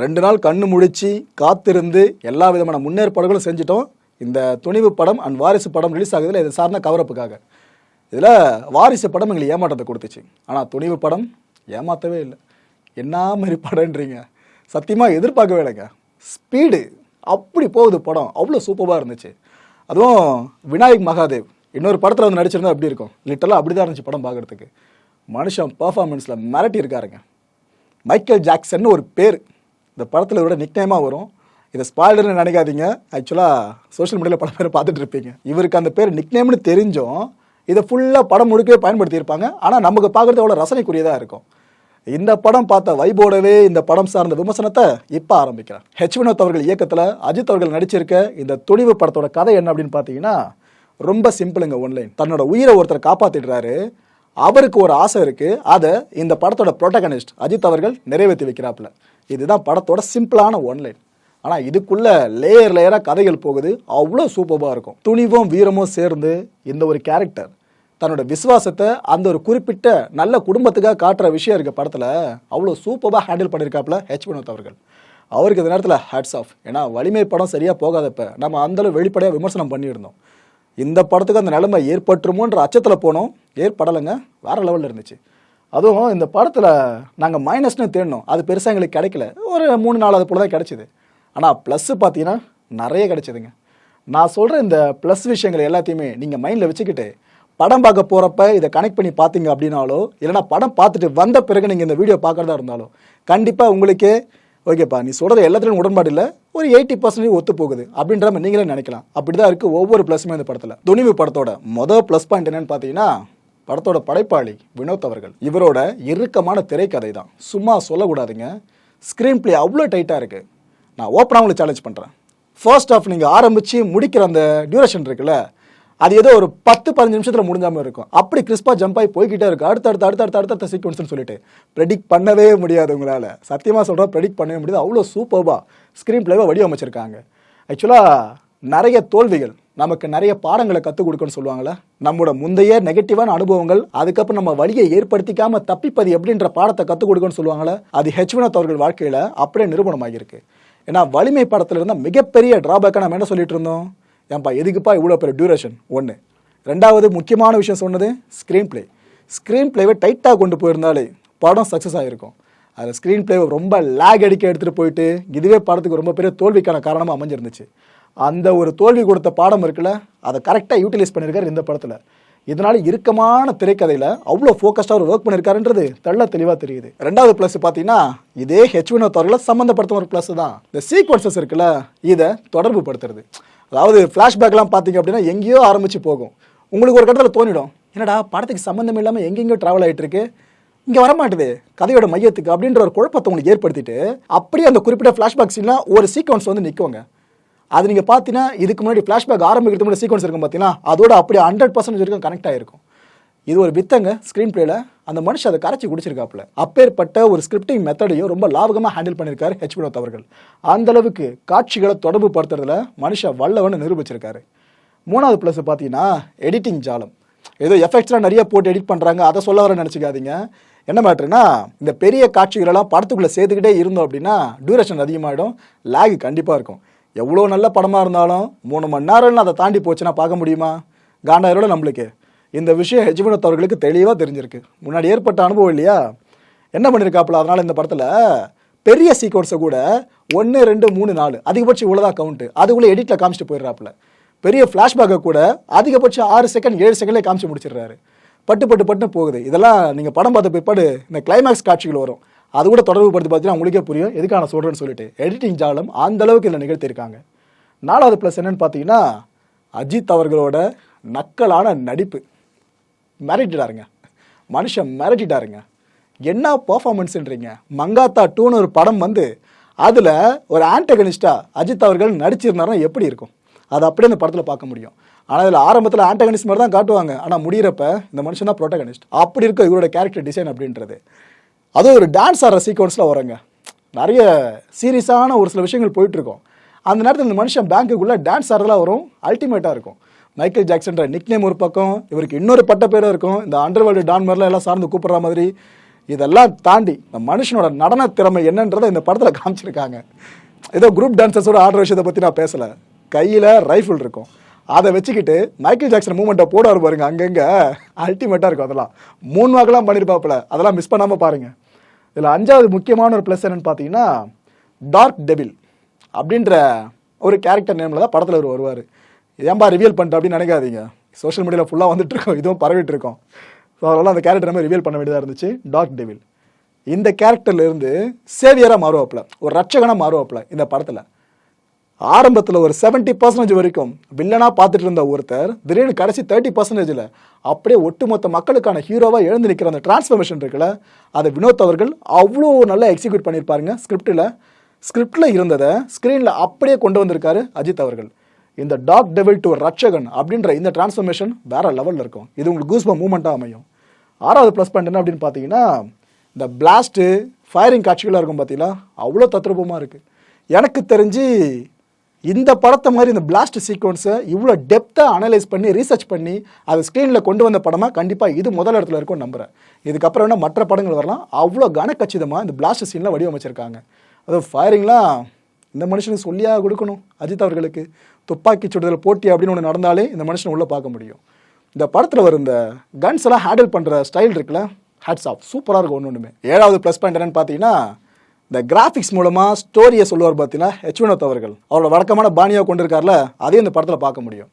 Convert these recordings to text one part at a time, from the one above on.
ரெண்டு நாள் கண்ணு முழிச்சு காத்திருந்து எல்லா விதமான முன்னேற்பாடுகளும் செஞ்சிட்டோம். இந்த துணிவு படம் அண்ட் வாரிசு படம் ரிலீஸ் ஆகுதுல இது சார்ந்த கவரப்புக்காக இதில் வாரிசு படம் எங்களுக்கு ஏமாற்றத்தை கொடுத்துச்சு. ஆனால் துணிவு படம் ஏமாற்றவே இல்லை. என்ன மாதிரி படம்ன்றீங்க? சத்தியமாக எதிர்பார்க்கவே இல்லைங்க. ஸ்பீடு அப்படி போகுது படம். அவ்வளோ சூப்பராக இருந்துச்சு. அதுவும் விநாயக் மகாதேவ். இன்னொரு படத்தில் வந்து நடிச்சிருந்தா அப்படி இருக்கும்? லிட்டலாக அப்படி தான் இருந்துச்சு படம் பார்க்குறதுக்கு. மனுஷன் பர்ஃபார்மன்ஸில் மிரட்டி இருக்காருங்க மைக்கேல் ஜாக்சன் ஒரு பேர். இந்த படத்தில் விட நிக்னேமாக வரும். இதை ஸ்பாய்லர்னு நினைக்காதீங்க. ஆக்சுவலாக சோஷியல் மீடியாவில் பல பேர் பார்த்துட்டு இருப்பீங்க. இவருக்கு அந்த பேர் நிக்னேம்னு தெரிஞ்சும் இதை ஃபுல்லாக படம் முழுக்கவே பயன்படுத்தியிருப்பாங்க. ஆனால் நமக்கு பார்க்குறது அவ்வளோ ரசனைக்குரியதாக இருக்கும். இந்த படம் பார்த்த வைபோடவே இந்த படம் சார்ந்த விமர்சனத்தை இப்போ ஆரம்பிக்கிறேன் ஹெச் வினோத் அவர்கள் இயக்கத்தில் அஜித் அவர்கள் நடிச்சிருக்க இந்த துணிவு படத்தோட கதை என்ன அப்படின்னு பார்த்தீங்கன்னா ரொம்ப சிம்பிளுங்க ஒன்லைன் தன்னோட உயிரை ஒருத்தர் காப்பாற்றிடுறாரு அவருக்கு ஒரு ஆசை இருக்குது அதை இந்த படத்தோட ப்ரொட்டகனிஸ்ட் அஜித் அவர்கள் நிறைவேற்றி வைக்கிறாப்புல. இதுதான் படத்தோட சிம்பிளான ஒன்லைன் ஆனால் இதுக்குள்ள லேயர் லேயராக கதைகள் போகுது. அவ்வளோ சூப்பராக இருக்கும். துணிவும் வீரமும் சேர்ந்து இந்த ஒரு கேரக்டர் தன்னோட விசுவாசத்தை அந்த ஒரு குறிப்பிட்ட நல்ல குடும்பத்துக்காக காட்டுற விஷயம் இருக்க படத்தில் அவ்வளோ சூப்பராக ஹேண்டில் பண்ணியிருக்காப்புல ஹெச் வினோத் அவர்கள். அவருக்கு இந்த நேரத்தில் ஹேட்ஸ் ஆஃப் ஏன்னா வலிமை படம் சரியாக போகாதப்ப நம்ம அந்தளவு வெளிப்படையாக விமர்சனம் பண்ணியிருந்தோம். இந்த படத்துக்கு அந்த நிலைமை ஏற்பட்டுருமோன்ற அச்சத்தில் போனோம். ஏற்படலைங்க. வேறு லெவலில் இருந்துச்சு. அதுவும் இந்த படத்தில் நாங்கள் மைனஸ்னு தேடினோம் அது பெருசாக எங்களுக்கு கிடைக்கல. ஒரு மூணு நாலாவது போல தான் கிடச்சிது. ஆனால் ப்ளஸ்ஸு பார்த்தீங்கன்னா நிறைய கிடைச்சிதுங்க. நான் சொல்கிற இந்த ப்ளஸ் விஷயங்கள் எல்லாத்தையுமே நீங்கள் மைண்டில் வச்சுக்கிட்டு படம் பார்க்க போகிறப்ப இதை கனெக்ட் பண்ணி பார்த்தீங்க அப்படின்னாலோ இல்லைனா படம் பார்த்துட்டு வந்த பிறகு நீங்கள் இந்த வீடியோ பார்க்குறதா இருந்தாலும் கண்டிப்பாக உங்களுக்கே ஓகேப்பா நீ சொல்கிறது எல்லாத்துலையும் உடன்பாடு இல்லை ஒரு எயிட்டி பர்சன்டேஜ் ஒத்து போகுது அப்படின்ற மாதிரி நீங்களே நினைக்கலாம். அப்படி தான் இருக்குது ஒவ்வொரு ப்ளஸுமே இந்த படத்தில். துணிவு படத்தோட மொதல் ப்ளஸ் பாயிண்ட் என்னென்னு பார்த்தீங்கன்னா படத்தோட படைப்பாளி வினோத் அவர்கள். இவரோட இறுக்கமான திரைக்கதை தான் சும்மா சொல்லக்கூடாதுங்க. ஸ்க்ரீன் பிளே அவ்வளோ டைட்டாக இருக்குது நான் ஓப்பனாக உங்களுக்கு சேலஞ்ச் பண்ணுறேன் ஃபர்ஸ்ட் ஆஃப் நீங்கள் ஆரம்பித்து முடிக்கிற அந்த டியூரேஷன் இருக்குல்ல அது ஏதோ ஒரு பத்து பதினஞ்சு நிமிஷத்தில் முடிஞ்சாமல் இருக்கும். அப்படி கிறிஸ்பாக ஜம்ப் ஆகி போய்கிட்டே இருக்கு. அடுத்த அடுத்த அடுத்த அடுத்த அடுத்த சீக்வன்ஸ்னு சொல்லிட்டு. ப்ரெடிக்ட் பண்ணவே முடியாது உங்களால். சத்தியமாக சொல்கிறேன் ப்ரெடிக்ட் பண்ணவே முடியாது. அவ்வளோ சூப்பர்வாக ஸ்க்ரீன் பிளேவாக வடிவமைச்சிருக்காங்க. ஆக்சுவலாக நிறைய தோல்விகள். நமக்கு நிறைய பாடங்களை கற்றுக் கொடுக்கணும்னு சொல்லுவாங்களே நம்மளோட முந்தைய நெகட்டிவான அனுபவங்கள் அதுக்கப்புறம் நம்ம வழியை ஏற்படுத்திக்காம தப்பிப்பது எப்படின்ற பாடத்தை கற்றுக் கொடுக்கணும்னு சொல்லுவாங்களே அது ஹெச் வினோத் அவர்கள் வாழ்க்கையில் அப்படியே நிரூபணமாகியிருக்கு. ஏன்னா வலிமை படத்தில் இருந்தால் மிகப்பெரிய டிராபேக்காக நம்ம என்ன சொல்லிட்டு இருந்தோம்? ஏன்பா எதுக்குப்பா இவ்வளோ பெரிய டியூரேஷன் ஒன்று ரெண்டாவது முக்கியமான விஷயம் சொன்னது ஸ்க்ரீன் பிளே ஸ்க்ரீன் பிளேவை டைட்டாக கொண்டு போயிருந்தாலே படம் சக்ஸஸ் ஆகிருக்கும் அதில் ஸ்க்ரீன் பிளேவை ரொம்ப லேக் அடிக்க எடுத்துகிட்டு போயிட்டு இதுவே படத்துக்கு ரொம்ப பெரிய தோல்விக்கான காரணமாக அமைஞ்சிருந்துச்சு. அந்த ஒரு தோல்வி கொடுத்த பாடம் இருக்குல்ல அதை கரெக்டாக யூட்டிலைஸ் பண்ணியிருக்காரு இந்த படத்தில். இதனால் இறுக்கமான திரைக்கதையில் அவ்வளோ ஃபோக்கஸ்டாக அவர் ஒர்க் பண்ணியிருக்காருன்றது தெள்ள தெளிவாக தெரியுது. ரெண்டாவது ப்ளஸ் பார்த்தீங்கன்னா இதே ஹெச் வினோத் அவர்களை சம்மந்தப்படுத்தும் ஒரு ப்ளஸ் தான். இந்த சீக்வன்சஸ் இருக்குல்ல இதை தொடர்பு படுத்துறது. அதாவது ஃப்ளாஷ்பேக்லாம் பார்த்தீங்க அப்படின்னா எங்கேயோ ஆரம்பித்து போகும். உங்களுக்கு ஒரு கட்டத்தில் தோணிடும். என்னடா படத்துக்கு சம்மந்தம் இல்லாமல் எங்கெங்கேயோ ட்ராவல் ஆகிட்டு இருக்கு. இங்கே வரமாட்டுது கதையோட மையத்துக்கு அப்படின்ற ஒரு குழப்பத்தை உங்களுக்கு ஏற்படுத்திட்டு அப்படியே அந்த குறிப்பிட்ட ஃப்ளாஷ்பேக் சீன்லாம் ஒரு சீக்வன்ஸ் வந்து நிற்குவாங்க அது நீங்கள் பார்த்தீங்கன்னா இதுக்கு முன்னாடி ஃப்ளாஷ்பேக் ஆரம்பிக்கிறதுக்கு முன்னாடி சீக்வன்ஸ் இருக்கும் பார்த்தீங்கன்னா அதோட அப்படியே ஹண்ட்ரட் பர்சன்டேஜ் வரைக்கும் கனெக்ட் ஆகிருக்கும் இது ஒரு வித்தங்க ஸ்க்ரீன் பிளேல அந்த மனுஷன் அதை கரைச்சி குடிச்சிருக்காப்புல. அப்பேற்பட்ட ஒரு ஸ்கிரிப்டிங் மெத்தடையும் ரொம்ப லாபகமாக ஹேண்டில் பண்ணியிருக்காரு ஹெச் வினோத் அவர்கள். அந்த அளவுக்கு காட்சிகளை தொடர்பு படுத்துறதுல மனுஷன் வல்லவன்னு நிரூபிச்சிருக்காரு. மூணாவது ப்ளஸ் பார்த்தீங்கன்னா எடிட்டிங் ஜாலம். ஏதோ எஃபெக்ட்ஸ்லாம் நிறைய போட்டு எடிட் பண்ணுறாங்க அதை சொல்ல வர நினச்சிக்காதீங்க. என்ன மேட்ருனா இந்த பெரிய காட்சிகளெல்லாம் படத்துக்குள்ளே சேர்த்துக்கிட்டே இருந்தோம் அப்படின்னா டியூரேஷன் அதிகமாகிடும் லேக் கண்டிப்பாக இருக்கும். எவ்வளோ நல்ல படமாக இருந்தாலும் மூணு மணி நேரம்னு அதை தாண்டி போச்சுன்னா பார்க்க முடியுமா? காண்டாயிரோட நம்மளுக்கு. இந்த விஷயம் ஹெஜ்வினத் அவர்களுக்கு தெளிவாக தெரிஞ்சிருக்கு. முன்னாடி ஏற்பட்ட அனுபவம் இல்லையா? என்ன பண்ணியிருக்காப்புல அதனால் இந்த படத்தில் பெரிய சீக்வன்ஸை கூட ஒன்று ரெண்டு மூணு நாலு அதிகபட்சம் இவ்வளோதான் கவுண்ட்டு அதுக்குள்ளே எடிட்டில் காமிச்சிட்டு போயிடுறாப்புல. பெரிய ஃப்ளாஷ்பேக்கை கூட அதிகபட்சம் ஆறு செகண்ட் ஏழு செகண்ட்லேயே காமிச்சு முடிச்சிடுறாரு. பட்டு பட்டு பட்டுன்னு போகுது. இதெல்லாம் நீங்கள் படம் பார்த்த பிற்பாடு இந்த கிளைமேக்ஸ் காட்சிகள் வரும். அது கூட தொடர்பு படுத்தி பார்த்தீங்கன்னா உங்களுக்கே புரியும். எதுக்காக நான் சொல்கிறேன்னு சொல்லிட்டு. எடிட்டிங் ஜாலம் அந்த அளவுக்கு இதில் நிகழ்த்தியிருக்காங்க. நாலாவது ப்ளஸ் என்னன்னு பார்த்தீங்கன்னா அஜித் அவர்களோட நக்கலான நடிப்பு. மிரட்டிட்டாருங்க. மனுஷன் மிரட்டிட்டாருங்க. என்ன பர்ஃபார்மன்ஸ்ன்றீங்க மங்காத்தா டூன்னு ஒரு படம் வந்து அதில் ஒரு ஆண்டகனிஸ்டாக அஜித் அவர்கள் நடிச்சிருந்தாருன்னா எப்படி இருக்கும்? அது அப்படியே அந்த படத்தில் பார்க்க முடியும். ஆனால் இதில் ஆரம்பத்தில் ஆண்டகனிஸ்ட் மாதிரி தான் காட்டுவாங்க. ஆனால் முடியிறப்ப இந்த மனுஷன் தான் ப்ரோட்டகனிஸ்ட் அப்படி இருக்க இவரோட கேரக்டர் டிசைன் அப்படின்றது. அதுவும் ஒரு டான்ஸ் ஆடுற சீக்வன்ஸில் வருங்க. நிறைய சீரியஸான ஒரு சில விஷயங்கள் போயிட்டுருக்கோம். அந்த நேரத்தில் இந்த மனுஷன் பேங்க்குள்ளே டான்ஸ் ஆடுறதுலாம் வரும். அல்டிமேட்டாக இருக்கும். மைக்கேல் ஜாக்சன்ற நிக்னேம் ஒரு பக்கம் இவருக்கு இன்னொரு பட்ட பேரும் இருக்கும். இந்த அண்டர்வேல்டு டான் மாதிரிலாம் எல்லாம் சார்ந்து கூப்பிட்ற மாதிரி இதெல்லாம் தாண்டி இந்த மனுஷனோட நடன திறமை என்னன்றதை இந்த படத்தில் காமிச்சிருக்காங்க. ஏதோ குரூப் டான்சர்ஸோட ஆடுற விஷயத்தை பற்றி நான் பேசலை. கையில் ரைஃபிள் இருக்கும். அதை வச்சுக்கிட்டு மைக்கேல் ஜாக்சன் மூமெண்ட்டை போடுவார் பாருங்க அங்கங்கே. அல்டிமேட்டாக இருக்கும் அதெல்லாம். மூணு வாக்கெல்லாம் பண்ணியிருப்பாப்புல அதெல்லாம் மிஸ் பண்ணாமல் பாருங்க. இதில் அஞ்சாவது முக்கியமான ஒரு ப்ளஸ் என்னன்னு பார்த்தீங்கன்னா டார்க் டெவில் அப்படின்ற ஒரு கேரக்டர் நேமில் தான் படத்தில் அவர் வருவார். ஏன்பா ரிவியல் பண்ணிட்டு அப்படின்னு நினைக்காதீங்க. சோஷியல் மீடியாவில் ஃபுல்லாக வந்துட்டு இருக்கோம் இதுவும் பரவிட்டு இருக்கோம் ஸோ அதெல்லாம் அந்த கேரக்டர் நம்ம ரிவியல் பண்ண வேண்டியதாக இருந்துச்சு. டார்க் டெவில் இந்த கேரக்டர்லேருந்து சேவியராக மாறுவாப்புல. ஒரு ரட்சகனாக மாறுவாப்புல இந்த படத்தில். ஆரம்பத்தில் ஒரு 70% பர்சன்டேஜ் வரைக்கும் வில்லனாக பார்த்துட்டு இருந்த ஒருத்தர் திடீர்னு கடைசி தேர்ட்டி பர்சன்டேஜில் அப்படியே ஒட்டுமொத்த மக்களுக்கான ஹீரோவாக எழுந்து நிற்கிற அந்த டிரான்ஸ்ஃபர்மேஷன் இருக்குல்ல அதை வினோத் அவர்கள் அவ்வளோ நல்லா எக்ஸிக்யூட் பண்ணியிருப்பாருங்க. ஸ்கிரிப்டில் ஸ்கிரிப்டில் இருந்ததை ஸ்க்ரீனில் அப்படியே கொண்டு வந்திருக்காரு அஜித் அவர்கள். இந்த டாக் டெவில் டு ரட்சகன் அப்படின்ற இந்த டிரான்ஸ்ஃபர்மேஷன் வேற லெவலில் இருக்கும். இது உங்களுக்கு கூஸ்ப மூமெண்ட்டாக அமையும். ஆறாவது ப்ளஸ் பாயிண்ட் என்ன அப்படின்னு பார்த்தீங்கன்னா இந்த பிளாஸ்ட்டு ஃபயரிங் காட்சிகளாக இருக்கும் பார்த்தீங்களா? அவ்வளோ தத்ரூபமாக இருக்குது எனக்கு தெரிஞ்சு இந்த படத்தை மாதிரி இந்த பிளாஸ்ட் சீக்வன்ஸை இவ்வளோ டெப்த்தாக அனலைஸ் பண்ணி ரீசர்ச் பண்ணி அதை ஸ்க்ரீனில் கொண்டு வந்த படமாக கண்டிப்பாக இது முதல் இடத்துல இருக்கும் நம்புகிறேன் இதுக்கப்புறம் என்ன மற்ற படங்கள் வரலாம்? அவ்வளோ கனக்கச்சிதமாக இந்த பிளாஸ்ட் சீன்லாம் வடிவமைச்சிருக்காங்க. அதுவும் ஃபயரிங்லாம் இந்த மனுஷனுக்கு சொல்லியாக கொடுக்கணும் அஜித் அவர்களுக்கு? துப்பாக்கி சுடுதல் போட்டி அப்படின்னு ஒன்று நடந்தாலே இந்த மனுஷனை உள்ளே பார்க்க முடியும். இந்த படத்தில் வர இந்த கன்ஸ் எல்லாம் ஹேண்டில் பண்ணுற ஸ்டைல் இருக்குல்ல ஹேட்ஸ் ஆஃப் சூப்பராக இருக்கும் ஒன்று ஒன்றுமே ஏழாவது ப்ளஸ் பாயிண்ட் என்னென்னு பார்த்தீங்கன்னா இந்த கிராஃபிக்ஸ் மூலமாக ஸ்டோரியை சொல்லுவார் பார்த்தீங்கன்னா ஹெச் வினோத் அவர்கள். அவரோட வழக்கமான பாணியாக கொண்டிருக்கார்ல அதையும் இந்த படத்தில் பார்க்க முடியும்.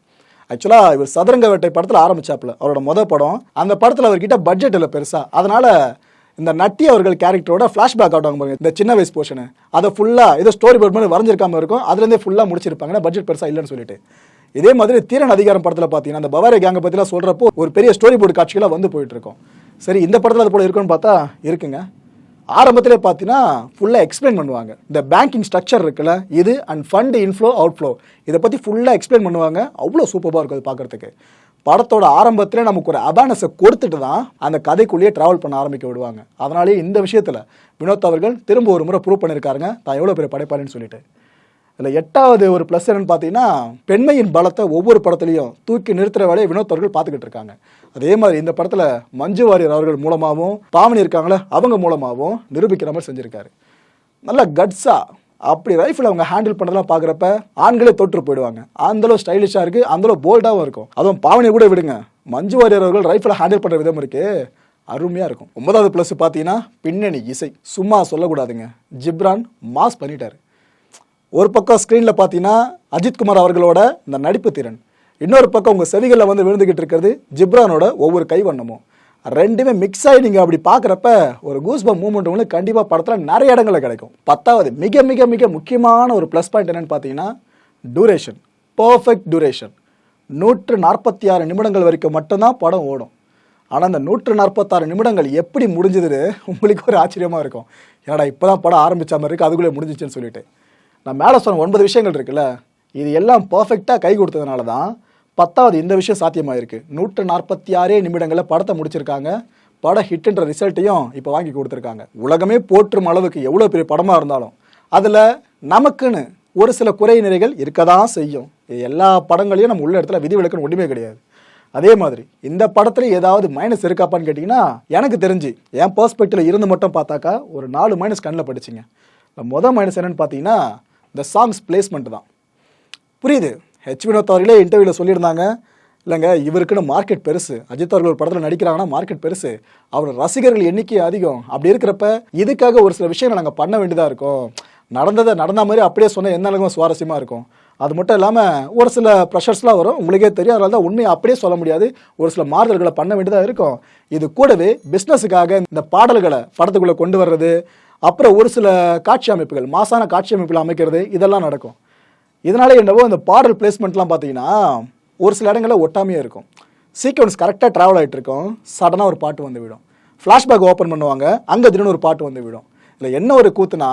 ஆக்சுவலாக இவர் சதுரங்க வேட்டை படத்தில் ஆரம்பிச்சாப்புல. அவரோட மொதல் படம் அந்த படத்தில் அவர்கிட்ட பட்ஜெட் இல்லை பெருசாக அதனால் இந்த நட்டி அவர்கள் கேரக்டரோட ஃப்ளாஷ்பேக் ஆகுவாங்க பாருங்க. இந்த சின்ன வயசு போர்ஷனு அதை ஃபுல்லாக ஏதோ ஸ்டோரி போர்ட் மாதிரி வரைஞ்சிருக்காம இருக்கும். அதுலேருந்தே ஃபுல்லாக முடிச்சிருப்பாங்க. பட்ஜெட் பெருசாக இல்லைன்னு சொல்லிட்டு. இதே மாதிரி தீரன் அதிகாரம் படத்தில் பார்த்தீங்கன்னா அந்த பவாரி கேங்கை பற்றிலாம் சொல்கிறப்போ ஒரு பெரிய ஸ்டோரி போர்டு காட்சிகளாக வந்து போயிட்டு இருக்கோம். சரி இந்த படத்தில் அது போல இருக்குன்னு பார்த்தா இருக்குங்க. ஆரம்பத்திலே பார்த்தீங்கன்னா ஃபுல்லாக எக்ஸ்பிளைன் பண்ணுவாங்க. இந்த பேங்கிங் ஸ்ட்ரக்சர் இருக்குல்ல இது and fund inflow outflow இதை பற்றி ஃபுல்லாக எக்ஸ்பிளைன் பண்ணுவாங்க. அவ்வளோ சூப்பராக இருக்கும் அது பார்க்குறதுக்கு படத்தோட ஆரம்பத்தில் நமக்கு ஒரு அவேர்னஸை கொடுத்துட்டு தான் அந்த கதைக்குள்ளேயே ட்ராவல் பண்ண ஆரம்பிக்க விடுவாங்க. அதனாலேயே இந்த விஷயத்தில் வினோத் அவர்கள் திரும்ப ஒரு முறை ப்ரூவ் பண்ணியிருக்காருங்க தான் எவ்வளோ பெரிய படைப்பாருன்னு சொல்லிட்டு. இதில் எட்டாவது ஒரு ப்ளஸ் என்னன்னு பார்த்தீங்கன்னா பெண்மையின் பலத்தை ஒவ்வொரு படத்துலையும் தூக்கி நிறுத்துற வேலையை வினோத் அவர்கள் பார்த்துக்கிட்டு இருக்காங்க. அதே மாதிரி இந்த படத்தில் மஞ்சு வாரியர் அவர்கள் மூலமாகவும் பாவனி இருக்காங்களே அவங்க மூலமாகவும் நிரூபிக்கிற மாதிரி செஞ்சுருக்காரு. நல்ல கட்ஸா அப்படி ரைஃபிள் அவங்க ஹேண்டில் பண்ணதெல்லாம் பார்க்குறப்ப ஆண்களே தொற்று போயிடுவாங்க. அந்தளவு ஸ்டைலிஷாக இருக்குது அந்தளவு போல்டாகவும் இருக்கும். அதுவும் பாவனையை கூட விடுங்க. மஞ்சு வாரியர் அவர்கள் ரைஃபிளை ஹேண்டில் பண்ணுற விதம் இருக்கு அருமையாக இருக்கும். ஒன்பதாவது ப்ளஸ் பார்த்தீங்கன்னா பின்னணி இசை. சும்மா சொல்லக்கூடாதுங்க. ஜிப்ரான் மாஸ் பண்ணிட்டாரு. ஒரு பக்கம் ஸ்க்ரீனில் பார்த்தீங்கன்னா அஜித்குமார் அவர்களோட இந்த நடிப்பு திறன். இன்னொரு பக்கம் உங்கள் செவிகளில் வந்து விழுந்துக்கிட்டு இருக்கிறது ஜிப்ரானோட ஒவ்வொரு கைவண்ணமும். ரெண்டுமே மிக்ஸ் ஆகி நீங்கள் அப்படி பார்க்குறப்ப ஒரு கூஸ்பம் மூமெண்ட் உங்களுக்கு கண்டிப்பாக படத்தில் நிறைய இடங்களில் கிடைக்கும். பத்தாவது மிக மிக மிக முக்கியமான ஒரு ப்ளஸ் பாயிண்ட் என்னென்னு பார்த்தீங்கன்னா டூரேஷன் பர்ஃபெக்ட் டூரேஷன் நூற்று நாற்பத்தி ஆறு நிமிடங்கள் வரைக்கும் மட்டும்தான் படம் ஓடும். ஆனால் அந்த நூற்று நாற்பத்தாறு நிமிடங்கள் எப்படி முடிஞ்சது உங்களுக்கு ஒரு ஆச்சரியமாக இருக்கும். ஏடா இப்போ தான் படம் ஆரம்பித்த மாதிரி இருக்குது அதுக்குள்ளே முடிஞ்சிச்சுன்னு சொல்லிட்டு. நான் மேலே சொன்ன ஒன்பது விஷயங்கள் இருக்குல்ல இது எல்லாம் பர்ஃபெக்டாக கை கொடுத்ததுனால தான் பத்தாவது இந்த விஷயம் சாத்தியமாயிருக்கு. நூற்று நாற்பத்தி ஆறே நிமிடங்களில் படத்தை முடிச்சிருக்காங்க. படம் ஹிட்ன்ற ரிசல்ட்டையும் இப்போ வாங்கி கொடுத்துருக்காங்க. உலகமே போற்றும் அளவுக்கு எவ்வளோ பெரிய படமாக இருந்தாலும் அதில் நமக்குன்னு ஒரு சில குறை நிறைகள் இருக்க தான் செய்யும். இது எல்லா படங்களையும் நம்ம உள்ள இடத்துல விதிவிலக்குன்னு ஒன்றுமே கிடையாது. அதே மாதிரி இந்த படத்தில் ஏதாவது மைனஸ் இருக்காப்பான்னு கேட்டிங்கன்னா எனக்கு தெரிஞ்சு என் பர்ஸ்பெக்டிவில் இருந்து மட்டும் பார்த்தாக்கா ஒரு நாலு மைனஸ் கண்ணில் படிச்சிங்க. மொதல் மைனஸ் என்னன்னு பார்த்தீங்கன்னா இந்த சாங்ஸ் பிளேஸ்மெண்ட் தான். புரியுது? ஹெச் வினோத் அவர்களே இன்டர்வியூவில் சொல்லியிருந்தாங்க. இல்லைங்க இவருக்குன்னு மார்க்கெட் பெருசு. அஜித் அவர்கள் ஒரு படத்தில் நடிக்கிறாங்கன்னா மார்க்கெட் பெருசு. அவர் ரசிகர்கள் எண்ணிக்கை அதிகம். அப்படி இருக்கிறப்ப இதுக்காக ஒரு சில விஷயங்களை நாங்கள் பண்ண வேண்டியதாக இருக்கும். நடந்ததை நடந்த மாதிரி அப்படியே சொன்னால் எந்த அளவுக்கு சுவாரஸ்யமாக இருக்கும்? அது மட்டும் இல்லாமல் ஒரு சில ப்ரெஷர்ஸ்லாம் வரும். உங்களுக்கே தெரியும். அதனால தான் உண்மையை அப்படியே சொல்ல முடியாது. ஒரு சில மாறுதல்களை பண்ண வேண்டியதாக இருக்கும். இது கூடவே பிஸ்னஸுக்காக இந்த பாடல்களை படத்துக்குள்ளே கொண்டு வர்றது அப்புறம் ஒரு சில காட்சி அமைப்புகள் மாசான காட்சி அமைப்புகள் அமைக்கிறது இதெல்லாம் நடக்கும். இதனால என்னவோ இந்த பாடல் பிளேஸ்மெண்ட்லாம் பார்த்தீங்கன்னா ஒரு சில இடங்களில் ஒட்டாமையாக இருக்கும். சீக்வன்ஸ் கரெக்டாக ட்ராவல் ஆகிட்டு இருக்கும். சடனாக ஒரு பாட்டு வந்து விடும். ஃப்ளாஷ்பேக் ஓப்பன் பண்ணுவாங்க. அங்கே திடீர்னு ஒரு பாட்டு வந்து விடும். இல்லை என்ன ஒரு கூத்துனா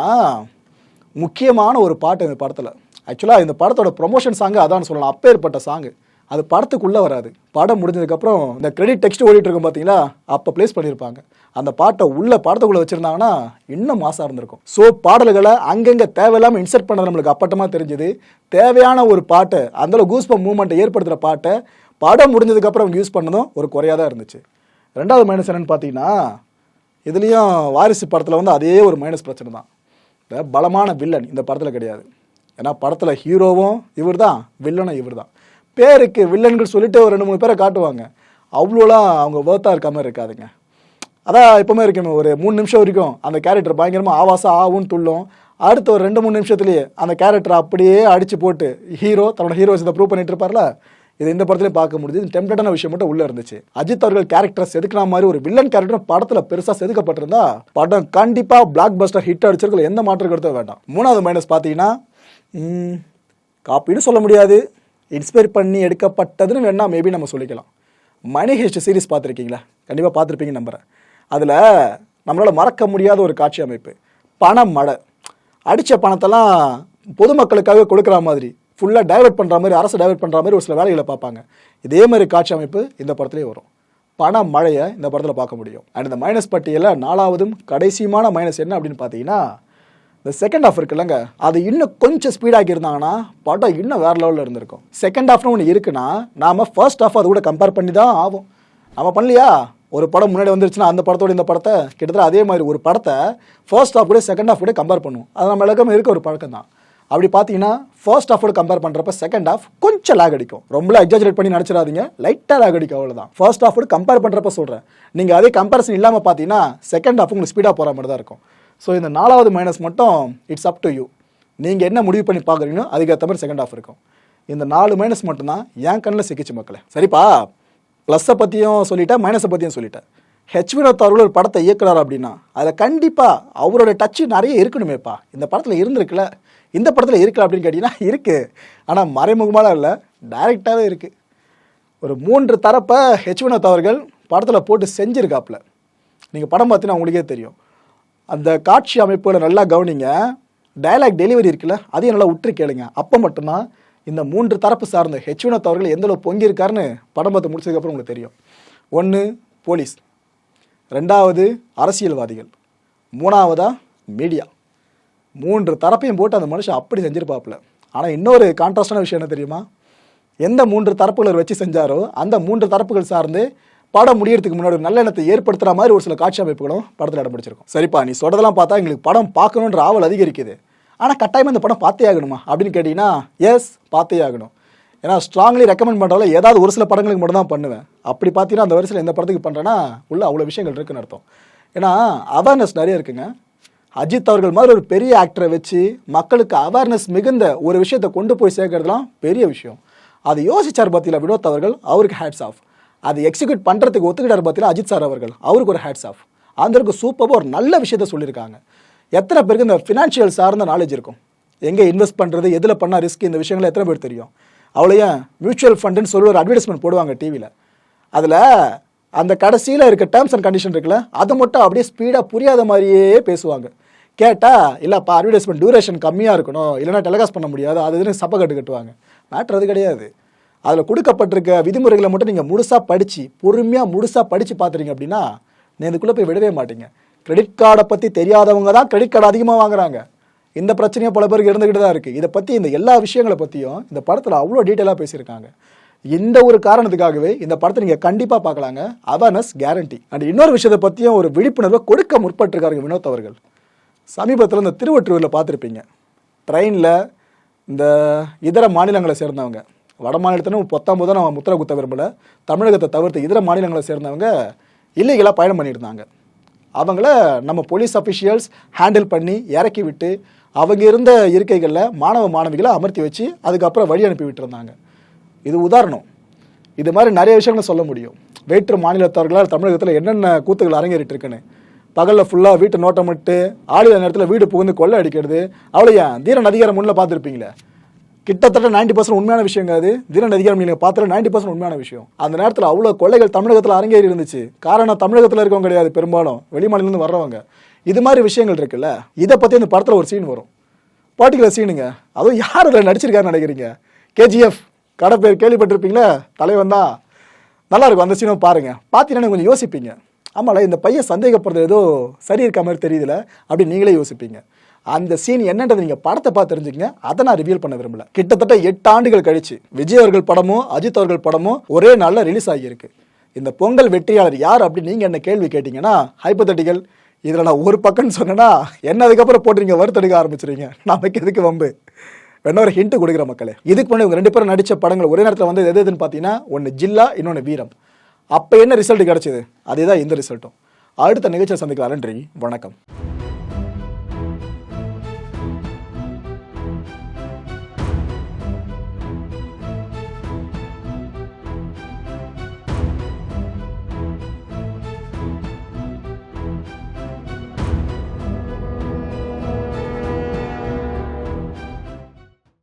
முக்கியமான ஒரு பாட்டு இந்த படத்தில். ஆக்சுவலாக இந்த படத்தோட ப்ரொமோஷன் சாங்கு அதான் சொல்லலாம் அப்பேற்பட்ட சாங்கு அது படத்துக்குள்ளே வராது. படம் முடிஞ்சதுக்கப்புறம் இந்த கிரெடிட் டெக்ஸ்ட் ஓடிட்டு இருக்கும் பார்த்தீங்களா அப்போ ப்ளேஸ் பண்ணியிருப்பாங்க அந்த பாட்டை உள்ள படத்துக்குள்ளே வச்சுருந்தாங்கன்னா இன்னும் மாசாக இருந்திருக்கும். ஸோ பாடல்களை அங்கங்கே தேவையில்லாமல் இன்சர்ட் பண்ணது நம்மளுக்கு அப்பட்டமாக தெரிஞ்சுது. தேவையான ஒரு பாட்டை அந்த கூஸ்பம் மூமெண்ட்டை ஏற்படுத்துகிற பாட்டை படம் முடிஞ்சதுக்கப்புறம் அவங்க யூஸ் பண்ணதும் ஒரு குறையாக தான் இருந்துச்சு. ரெண்டாவது மைனஸ் என்னன்னு பார்த்தீங்கன்னா இதுலேயும் வாரிசு படத்தில் வந்து அதே ஒரு மைனஸ் பிரச்சனை தான். இந்த பலமான வில்லன் இந்த படத்தில் கிடையாது. ஏன்னா படத்தில் ஹீரோவும் இவர் தான் வில்லனும் இவர் தான் பேருக்கு வில்லன்கள் சொல்லிட்டு ஒரு ரெண்டு மூணு பேரை காட்டுவாங்க. அவ்வளோலாம் அவங்க வேர்த்தாக இருக்காமல் மாதிரி இருக்காதுங்க. அதான் எப்போவுமே இருக்கணும் ஒரு மூணு நிமிஷம் வரைக்கும் அந்த கேரக்டர் பயங்கரமாக ஆவாசம் ஆகும்னு துள்ளும். அடுத்த ஒரு ரெண்டு மூணு நிமிஷத்துலேயே அந்த கேரக்டரை அப்படியே அடித்து போட்டு ஹீரோ தன்னோட ஹீரோஸ் இதை ப்ரூவ் பண்ணிட்டு இருப்பார்ல? இது இந்த படத்துலயும் பார்க்க முடியுது டெம்ப்ளேட்டான விஷயம் மட்டும் உள்ளே இருந்துச்சு. அஜித் அவர்கள் கேரக்டர் செதுக்கிற மாதிரி ஒரு வில்லன் கேரக்டர் படத்தில் பெருசாக செதுக்கப்பட்டிருந்தா படம் கண்டிப்பாக பிளாக் பஸ்டர் ஹிட் அடிச்சிருக்கல. எந்த மாற்றம் கருத்தும் வேண்டாம். மூணாவது மைனஸ் பார்த்தீங்கன்னா ம், காப்பின்னு சொல்ல முடியாது. இன்ஸ்பயர் பண்ணி எடுக்கப்பட்டதுன்னு வேணால் மேபி நம்ம சொல்லிக்கலாம். மணி ஹெஸ்ட் சீரிஸ் பார்த்துருக்கீங்களா? கண்டிப்பாக பார்த்துருப்பீங்க நம்புறேன். அதில் நம்மளால் மறக்க முடியாத ஒரு காட்சி அமைப்பு. பணம் மழை. அடித்த பணத்தெல்லாம் பொதுமக்களுக்காக கொடுக்குற மாதிரி ஃபுல்லாக டைவர்ட் பண்ணுற மாதிரி அரசு டைவெர்ட் பண்ணுற மாதிரி ஒரு சில வேலைகளை பார்ப்பாங்க. இதே மாதிரி காட்சி அமைப்பு இந்த படத்துலேயே வரும். பண மழையை இந்த படத்தில் பார்க்க முடியும். அண்ட் இந்த மைனஸ் பட்டியலில் நாலாவதும் கடைசியுமான மைனஸ் என்ன அப்படின்னு பார்த்தீங்கன்னா இந்த செகண்ட் ஆஃப் இருக்குல்லங்க. அது இன்னும் கொஞ்சம் ஸ்பீடாகி இருந்தாங்கன்னா படம் இன்னும் வேறு லெவலில் இருந்திருக்கும். செகண்ட் ஆஃப்னு ஒன்று இருக்குன்னா நாம ஃபர்ஸ்ட் ஆஃப் அது கூட கம்பேர் பண்ணி தான் ஆகும். நம்ம பண்ணலையா? ஒரு படம் முன்னாடி வந்துருச்சுன்னா அந்த படத்தோட இந்த படத்தை கிட்டத்தட்ட அதே மாதிரி ஒரு படத்தை ஃபர்ஸ்ட் ஆஃப் கூட செகண்ட் ஹாஃப் கூட கம்பேர் பண்ணுவோம். அது நம்ம எல்லாருக்கும் இருக்க ஒரு பழக்கம் தான். அப்படி பார்த்தீங்கன்னா ஃபர்ஸ்ட் ஆஃபோட கம்பேர் பண்ணுறப்ப செகண்ட் ஆஃப் கொஞ்சம் லேக் அடிக்கும். ரொம்ப எக்ஸாஜரேட் பண்ணி நினச்சிடாதீங்க லைட்டாக லேக் அடிக்கும் அவ்வளோதான் ஃபர்ஸ்ட் ஹாஃபோட கம்பேர் பண்ணுறப்ப சொல்கிறேன் நீங்கள் அதே கம்பேரிசன் இல்லாமல் பார்த்தீங்கன்னா செகண்ட் ஹாஃப் உங்களுக்கு ஸ்பீடாக போகிற மாதிரி தான் இருக்கும். ஸோ இந்த நாலாவது மைனஸ் மட்டும் இட்ஸ் அப் டு யூ நீங்கள் என்ன முடிவு பண்ணி பார்க்குறீங்களோ அதுக்கேற்ற மாதிரி செகண்ட் ஆஃப் இருக்கும். இந்த நாலு மைனஸ் மட்டும்தான் என் கண்ணில் சிக்கிச்சு மக்களே. சரிப்பா? ப்ளஸ்ஸை பற்றியும் சொல்லிட்டேன் மைனஸை பற்றியும் சொல்லிட்டேன் ஹெச் வினோத் அவர்கள் ஒரு படத்தை இயக்குறாரு அப்படின்னா அதில் கண்டிப்பாக அவரோட டச்சு நிறைய இருக்கணுமேப்பா. இந்த படத்தில் இருந்திருக்குல்ல இந்த படத்தில் இருக்கல அப்படின்னு கேட்டிங்கன்னா இருக்குது ஆனால் மறைமுகமாக இல்லை. டைரெக்டாகவே இருக்குது ஒரு மூன்று தரப்பை ஹெச் வினோத் அவர்கள் படத்தில் போட்டு செஞ்சுருக்காப்புல நீங்கள் படம் பார்த்தீங்கன்னா உங்களுக்கே தெரியும். அந்த காட்சி அமைப்புகளை நல்லா கவனிங்க. டயலாக் டெலிவரி இருக்குல்ல அதையும் நல்லா உற்று கேளுங்க. அப்போ மட்டும்தான் இந்த மூன்று தரப்பு சார்ந்த ஹெச் வினோத் அவர்கள் எந்தளவு பொங்கியிருக்காருன்னு படம் பார்த்து முடிச்சதுக்கப்புறம் உங்களுக்கு தெரியும். ஒன்று போலீஸ் ரெண்டாவது அரசியல்வாதிகள். மூணாவதாக மீடியா மூன்று தரப்பையும் போட்டு அந்த மனுஷன் அப்படி செஞ்சுருப்பாப்புல. ஆனால் இன்னொரு கான்ட்ராஸ்டான விஷயம் என்ன தெரியுமா? எந்த மூன்று தரப்புகளை வச்சு செஞ்சாரோ அந்த மூன்று தரப்புகள் சார்ந்து படம் முடியறதுக்கு முன்னாடி ஒரு நல்ல எண்ணத்தை ஏற்படுத்துற மாதிரி ஒரு சில காட்சி அமைப்புகளும் படத்தில் இடம் பிடிச்சிருக்கும். சரிப்பா நீ சொல்றதெல்லாம் பார்த்தா எங்களுக்கு படம் பார்க்கணுன்ற ஆவல் அதிகரிக்குது. ஆனால் கட்டாயமாக இந்த படம் பார்த்தே ஆகணுமா அப்படின்னு கேட்டிங்கன்னா எஸ் பார்த்தே ஆகணும். ஏன்னா ஸ்ட்ராங்லி ரெக்கமெண்ட் பண்ணுறதுல ஏதாவது ஒரு சில படங்களுக்கு மட்டும் தான் பண்ணுவேன். அப்படி பார்த்தீங்கன்னா அந்த வரிசையில் எந்த படத்துக்கு பண்ணுறேன்னா உள்ள அவ்வளோ விஷயங்கள் இருக்குன்னு அர்த்தம். ஏன்னா அவேர்னஸ் நிறைய இருக்குங்க. அஜித் அவர்கள் மாதிரி ஒரு பெரிய ஆக்டரை வச்சு மக்களுக்கு அவேர்னஸ் மிகுந்த ஒரு விஷயத்தை கொண்டு போய் சேர்க்கறதுலாம் பெரிய விஷயம். அதை யோசிச்சார் பத்தியில் வினோத் அவர்கள்? அவருக்கு ஹேட்ஸ் ஆஃப் அது எக்ஸிக்யூட் பண்ணுறதுக்கு ஒத்துக்கிட்டார் பார்த்தீங்கன்னா அஜித் சார் அவர்கள். அவருக்கு ஒரு ஹேட்ஸ் ஆஃப் ஆந்தருக்கு சூப்பராக ஒரு நல்ல விஷயத்த சொல்லியிருக்காங்க. எத்தனை பேருக்கு இந்த ஃபினான்ஷியல் சார்ந்த நாலேஜ் இருக்கும்? எங்கே இன்வெஸ்ட் பண்ணுறது எதில் பண்ணால் ரிஸ்க் இந்த விஷயங்கள் எத்தனை பேர் தெரியும்? அவ்வளோ மியூச்சுவல் ஃபண்டுன்னு சொல்லி ஒரு அட்வர்டைஸ்மெண்ட் போடுவாங்க டிவியில் அதில் அந்த கடைசியில் இருக்க டேர்ம்ஸ் அண்ட் கண்டிஷன் இருக்குல்ல அதை மட்டும் அப்படியே ஸ்பீடாக புரியாத மாதிரியே பேசுவாங்க. கேட்டால் இல்லைப்பா அட்வர்டைஸ்மெண்ட் டியூரேஷன் கம்மியாக இருக்கணும். இல்லைனா டெலிகாஸ்ட் பண்ண முடியாது. அது இதுன்னு சப்பை கட்டு கட்டுவாங்க. மேட்ரு அது கிடையாது. அதில் கொடுக்கப்பட்டிருக்க விதிமுறைகளை மட்டும் நீங்கள் முழுசாக படித்து பொறுமையாக முழுசாக படித்து பார்த்துறீங்க அப்படின்னா நீங்கள் இதுக்குள்ளே போய் விடவே மாட்டீங்க. கிரெடிட் கார்டை பற்றி தெரியாதவங்க தான் கிரெடிட் கார்டு அதிகமாக வாங்குறாங்க. இந்த பிரச்சனையும் பல பேருக்கு இருந்துக்கிட்டு தான் இருக்குது இதை பற்றி இந்த எல்லா விஷயங்களை பற்றியும் இந்த படத்தில் அவ்வளோ டீட்டெயிலாக பேசியிருக்காங்க. இந்த ஒரு காரணத்துக்காகவே இந்த படத்தை நீங்கள் கண்டிப்பாக பார்க்கலாங்க. அவேர்னஸ் கேரண்டி அண்ட் இன்னொரு விஷயத்தை பற்றியும் ஒரு விழிப்புணர்வை கொடுக்க முற்பட்டிருக்காருங்க வினோத் அவர்கள். சமீபத்தில் இந்த திருவற்றூரில் பார்த்துருப்பீங்க. ட்ரெயினில் இந்த இதர மாநிலங்களை சேர்ந்தவங்க. வட மாநிலத்துனும் பத்தாம் தான் நம்ம முத்திரை குத்த விரும்பலை. தமிழகத்தை தவிர்த்து இதர மாநிலங்களை சேர்ந்தவங்க இல்லீகலாக பயணம் பண்ணியிருந்தாங்க. அவங்கள நம்ம போலீஸ் அஃபிஷியல்ஸ் ஹேண்டில் பண்ணி இறக்கி விட்டு அவங்க இருந்த இருக்கைகளில் மாணவ மாணவிகளை அமர்த்தி வச்சு அதுக்கப்புறம் வழி அனுப்பி விட்டுருந்தாங்க. இது உதாரணம். இது மாதிரி நிறைய விஷயங்களை சொல்ல முடியும். வேற்று மாநிலத்தவர்களால் தமிழகத்தில் என்னென்ன கூத்துகள் அரங்கேறிட்டு இருக்குன்னு பகலில் ஃபுல்லாக வீட்டை நோட்டமிட்டு ஆளுநர் நேரத்தில் வீடு புகுந்து கொள்ளை அடிக்கிறது. அவ்வளோயா தீரன் அதிகாரம் முன்னில் பார்த்துருப்பீங்களே. கிட்டத்தட்ட 90% பர்சன்ட் உண்மையான விஷயங்க அது. தீரன் அதிகாரம் நீங்கள் பார்த்துல 90% பர்சன்ட் உண்மையான விஷயம். அந்த நேரத்தில் அவ்வளோ கொள்ளைகள் தமிழகத்தில் அரங்கேறி இருந்துச்சு. காரணம் தமிழகத்தில் இருக்கவங்க கிடையாது பெரும்பாலும். வெளி வர்றவங்க. இது மாதிரி விஷயங்கள் இருக்குல்ல இதை பற்றி இந்த படத்தில் ஒரு சீன் வரும். பர்டிகுலர் சீனுங்க அதுவும் யார் அதில் நடிச்சிருக்காருன்னு நினைக்கிறீங்க? கேஜிஎஃப் கடை பேர் கேள்விப்பட்டிருப்பீங்களே? தலைவன் தான். நல்லா இருக்கும் அந்த சீனை பாருங்க. பார்த்தீங்கன்னா கொஞ்சம் யோசிப்பீங்க. ஆமாம்ல இந்த பையன் சந்தேகப்படுறது ஏதோ சரி இருக்க மாதிரி தெரியுதுல அப்படி நீங்களே யோசிப்பீங்க. அந்த சீன் என்னன்றது நீங்க படத்தை பார்த்து தெரிஞ்சுக்கங்க. அதை நான் ரிவீல் பண்ண விரும்பல. கிட்டத்தட்ட எட்டு ஆண்டுகள் கழிச்சு விஜய் அவர்கள் படமும் அஜித் அவர்கள் படமும் ஒரே நாளில் ரிலீஸ் ஆகியிருக்கு. இந்த பொங்கல் வெற்றியாளர் யார் அப்படின்னு நீங்க என்ன கேள்வி கேட்டீங்கன்னா ஹைப்பத்தட்டிக்கல் இதில் நான் ஒரு பக்கம்னு சொன்னேன்னா என்ன அதுக்கப்புறம் போட்டுறீங்க வறுத்தெடுக்க ஆரம்பிச்சிருவீங்க. நமக்கு எதுக்கு வம்பு? வேணா ஒரு ஹிண்ட் கொடுக்குற மக்களே. இதுக்கு முன்னாடி இவங்க ரெண்டு பேரும் நடித்த படங்கள் ஒரே நேரத்தில் வந்து எது எதுன்னு பார்த்தீங்கன்னா ஒன்று ஜில்லா இன்னொன்று வீரம். அப்போ என்ன ரிசல்ட் கிடச்சிது? அதே தான் இந்த ரிசல்ட்டும் அடுத்த நிகழ்ச்சியை சந்திக்கலாம். நன்றி. வணக்கம்.